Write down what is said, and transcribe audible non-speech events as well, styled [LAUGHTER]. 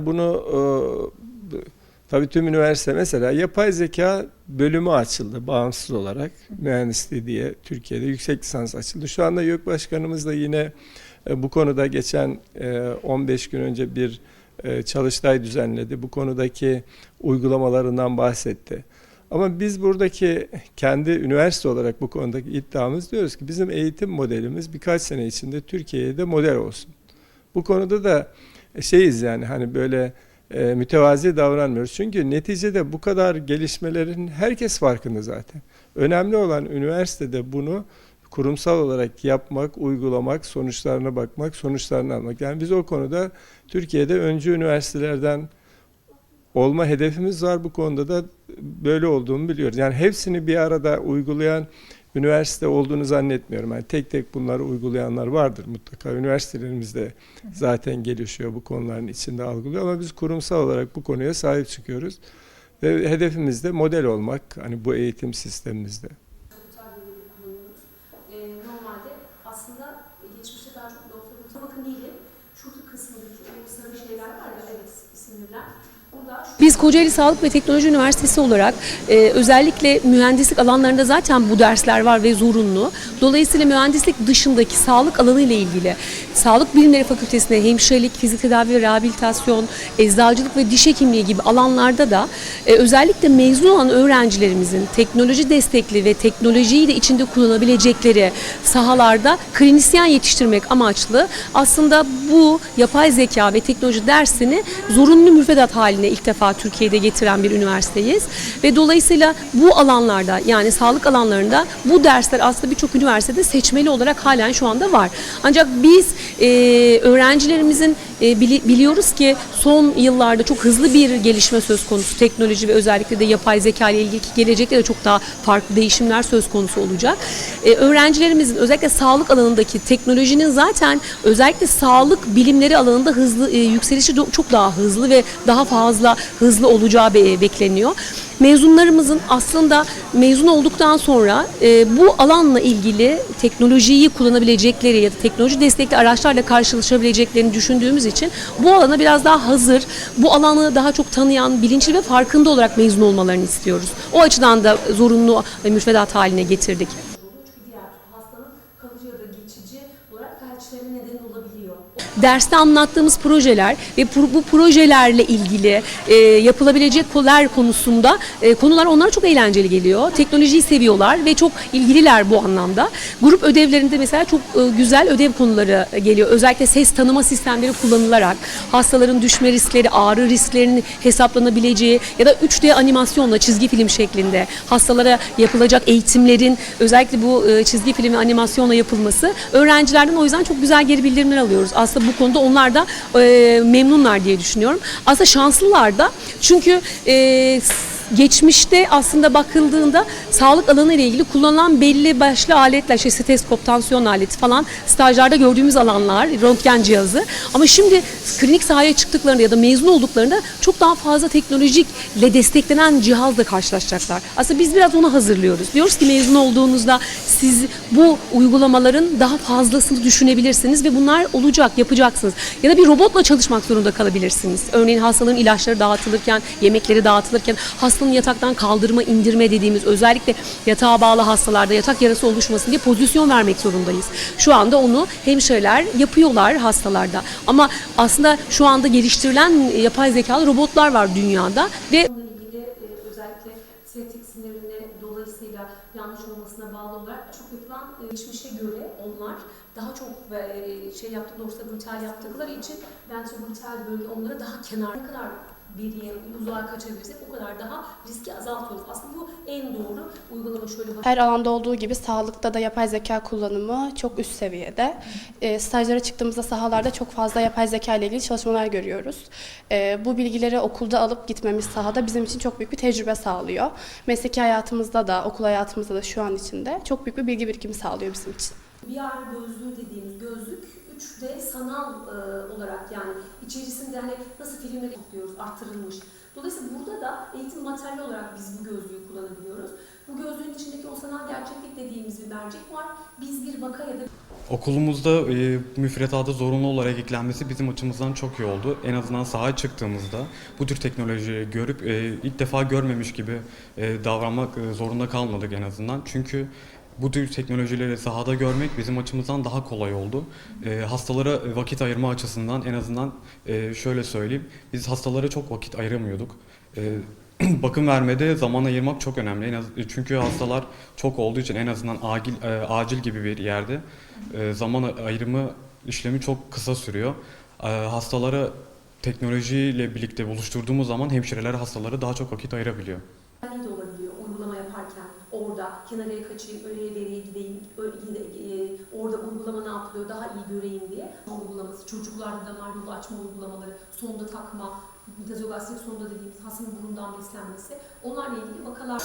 Bunu e, tabii tüm üniversite mesela yapay zeka bölümü açıldı bağımsız olarak mühendisliği diye Türkiye'de yüksek lisans açıldı. Şu anda YÖK Başkanımız da yine e, bu konuda geçen e, 15 gün önce bir e, çalıştay düzenledi. Bu konudaki uygulamalarından bahsetti. Ama biz buradaki kendi üniversite olarak bu konudaki iddiamız diyoruz ki bizim eğitim modelimiz birkaç sene içinde Türkiye'de model olsun. Bu konuda da şeyiz yani hani böyle e, mütevazi davranmıyoruz. Çünkü neticede bu kadar gelişmelerin herkes farkında zaten. Önemli olan üniversitede bunu kurumsal olarak yapmak, uygulamak, sonuçlarına bakmak, sonuçlarını almak. Yani biz o konuda Türkiye'de öncü üniversitelerden olma hedefimiz var. Bu konuda da böyle olduğunu biliyoruz. Yani hepsini bir arada uygulayan üniversite olduğunu zannetmiyorum. Yani tek tek bunları uygulayanlar vardır mutlaka. Üniversitelerimizde zaten gelişiyor bu konuların içinde algılıyor ama biz kurumsal olarak bu konuya sahip çıkıyoruz. Ve hedefimiz de model olmak hani bu eğitim sistemimizde. Ee, normalde aslında geçmişte daha çok doktora bakın değil. Şurada kısmındaki o sarı şeyler var ya evet sinirler. Biz Kocaeli Sağlık ve Teknoloji Üniversitesi olarak e, özellikle mühendislik alanlarında zaten bu dersler var ve zorunlu. Dolayısıyla mühendislik dışındaki sağlık alanı ile ilgili Sağlık Bilimleri Fakültesinde hemşirelik, fizik tedavi ve rehabilitasyon, eczacılık ve diş hekimliği gibi alanlarda da e, özellikle mezun olan öğrencilerimizin teknoloji destekli ve teknolojiyi de içinde kullanabilecekleri sahalarda klinisyen yetiştirmek amaçlı aslında bu yapay zeka ve teknoloji dersini zorunlu müfredat haline ilk defa Türkiye'de getiren bir üniversiteyiz. Ve dolayısıyla bu alanlarda yani sağlık alanlarında bu dersler aslında birçok üniversitede seçmeli olarak halen şu anda var. Ancak biz e, öğrencilerimizin e, bili- biliyoruz ki son yıllarda çok hızlı bir gelişme söz konusu teknoloji ve özellikle de yapay zeka ile ilgili gelecekte de çok daha farklı değişimler söz konusu olacak. E, öğrencilerimizin özellikle sağlık alanındaki teknolojinin zaten özellikle sağlık bilimleri alanında hızlı e, yükselişi çok daha hızlı ve daha fazla hızlı olacağı be- bekleniyor. Mezunlarımızın aslında mezun olduktan sonra e, bu alanla ilgili teknolojiyi kullanabilecekleri ya da teknoloji destekli araçlarla karşılaşabileceklerini düşündüğümüz için bu alana biraz daha hazır, bu alanı daha çok tanıyan, bilinçli ve farkında olarak mezun olmalarını istiyoruz. O açıdan da zorunlu müfredat haline getirdik. Derste anlattığımız projeler ve bu projelerle ilgili e, yapılabilecek konular konusunda e, konular onlara çok eğlenceli geliyor. Teknolojiyi seviyorlar ve çok ilgililer bu anlamda. Grup ödevlerinde mesela çok e, güzel ödev konuları geliyor. Özellikle ses tanıma sistemleri kullanılarak hastaların düşme riskleri, ağrı risklerinin hesaplanabileceği ya da 3D animasyonla çizgi film şeklinde hastalara yapılacak eğitimlerin özellikle bu e, çizgi filmi animasyonla yapılması öğrencilerden o yüzden çok güzel geri bildirimler alıyoruz. Aslında bu konuda onlar da e, memnunlar diye düşünüyorum. Aslında şanslılar da çünkü e, geçmişte aslında bakıldığında sağlık alanı ile ilgili kullanılan belli başlı aletler, işte stetoskop, tansiyon aleti falan stajlarda gördüğümüz alanlar, röntgen cihazı. Ama şimdi klinik sahaya çıktıklarında ya da mezun olduklarında çok daha fazla teknolojikle desteklenen cihazla karşılaşacaklar. Aslında biz biraz onu hazırlıyoruz. Diyoruz ki mezun olduğunuzda siz bu uygulamaların daha fazlasını düşünebilirsiniz ve bunlar olacak, yapacaksınız. Ya da bir robotla çalışmak zorunda kalabilirsiniz. Örneğin hastaların ilaçları dağıtılırken, yemekleri dağıtılırken hastanın yataktan kaldırma, indirme dediğimiz özellikle yatağa bağlı hastalarda yatak yarası oluşmasın diye pozisyon vermek zorundayız. Şu anda onu hemşireler yapıyorlar hastalarda. Ama aslında şu anda geliştirilen yapay zekalı robotlar var dünyada ve e, sinetik sinirine dolayısıyla yanlış olmasına bağlı olarak çok yapılan e, geçmişe göre onlar daha çok e, şey yaptı, dorsal yaptıkları için ventrogluteal bölge onlara daha kenar ne kadar beriye, uzağa kaçabilirsek o kadar daha riski azaltıyoruz. Aslında bu en doğru uygulama şöyle bak. Her alanda olduğu gibi sağlıkta da yapay zeka kullanımı çok üst seviyede. E, stajlara çıktığımızda sahalarda çok fazla yapay zeka ile ilgili çalışmalar görüyoruz. E, bu bilgileri okulda alıp gitmemiz sahada bizim için çok büyük bir tecrübe sağlıyor. Mesleki hayatımızda da, okul hayatımızda da şu an içinde çok büyük bir bilgi birikimi sağlıyor bizim için. VR gözlüğü dediğimiz gözlük 3D sanal e, olarak yani içerisinde hani nasıl filmleri topluyoruz artırılmış. Dolayısıyla burada da eğitim materyali olarak biz bu gözlüğü kullanabiliyoruz. Bu gözlüğün içindeki o sanal gerçeklik dediğimiz bir mercek var. Biz bir vaka ya da Okulumuzda e, müfredata zorunlu olarak eklenmesi bizim açımızdan çok iyi oldu. En azından sahaya çıktığımızda bu tür teknolojiyi görüp e, ilk defa görmemiş gibi e, davranmak e, zorunda kalmadık en azından. Çünkü bu tür teknolojileri sahada görmek bizim açımızdan daha kolay oldu. E, hastalara vakit ayırma açısından en azından e, şöyle söyleyeyim. Biz hastalara çok vakit ayıramıyorduk. E, [CLEARS THROAT] bakım vermede zaman ayırmak çok önemli. En az, çünkü hastalar çok olduğu için en azından acil e, acil gibi bir yerde e, zaman ayrımı işlemi çok kısa sürüyor. E, hastalara teknolojiyle birlikte buluşturduğumuz zaman hemşireler hastalara daha çok vakit ayırabiliyor. de olabiliyor uygulama yaparken. Orada kenaraya kaçayım, öyle beriye gideyim, e, orada uygulama ne yapılıyor daha iyi göreyim diye. Uygulaması, çocuklarda damar yolu açma uygulamaları, sonda takma, metazogastrik sonda dediğimiz hastanın burundan beslenmesi. Onlarla ilgili vakalar